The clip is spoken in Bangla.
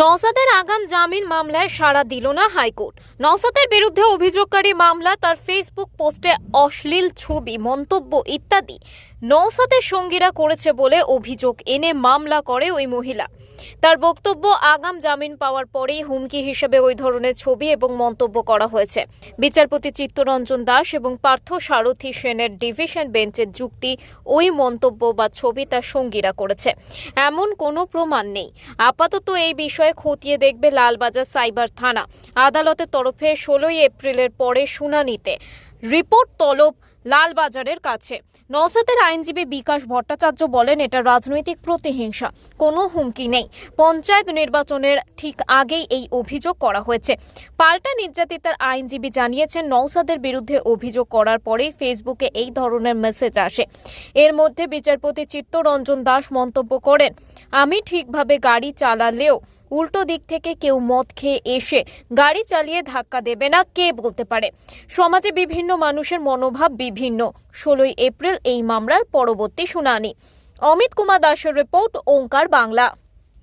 নওসাদের আগাম জামিন মামলায় সাড়া দিল না হাইকোর্ট। নওসাদের বিরুদ্ধে অভিযোগকারী মামলা তার ফেসবুক পোস্টে অশ্লীল ছবি, মন্তব্য ইত্যাদি নওসাদের সঙ্গীরা করেছে বলে অভিযোগ এনে মামলা করে ওই মহিলা। তার বক্তব্য, আগাম জামিন পাওয়ার পরেই হুমকি হিসেবে ওই ধরনের ছবি এবং মন্তব্য করা হয়েছে। বিচারপতি চিত্তরঞ্জন দাস এবং পার্থ সারথী সেনের ডিভিশন বেঞ্চের যুক্তি ওই মন্তব্য বা ছবি তার সঙ্গীরা করেছে। এমন কোনো প্রমাণ নেই। আপাতত এই বিষয়ে খতিয়ে দেখবে লালবাজার সাইবার থানা। আদালতের তরফে ষোলোই এপ্রিলের পরে শুনানিতে। রিপোর্ট তলব লালবাজারের কাছে। নওসাদের আইনজীবী বিকাশ ভট্টাচার্য বলেন, এটা রাজনৈতিক প্রতিহিংসা, কোনো হুমকি নেই। পঞ্চায়েত নির্বাচনের ঠিক আগেই এই অভিযোগ করা হয়েছে। পাল্টা নির্যাতিতার আইনজীবী জানিয়েছেন, নওসাদের বিরুদ্ধে অভিযোগ করার পরেই ফেসবুকে এই ধরনের মেসেজ আসে। এর মধ্যে বিচারপতি চিত্তরঞ্জন দাস মন্তব্য করেন, আমি ঠিকভাবে গাড়ি চালালেও উল্টো দিক থেকে কেউ মদ খেয়ে এসে গাড়ি চালিয়ে ধাক্কা দেবে না, কে বলতে পারে? সমাজে বিভিন্ন মানুষের মনোভাব বিভিন্ন। ষোলোই এপ্রিল এই মামলার পরবর্তী শুনানি। অমিত কুমার দাসের রিপোর্ট, ওঙ্কার বাংলা।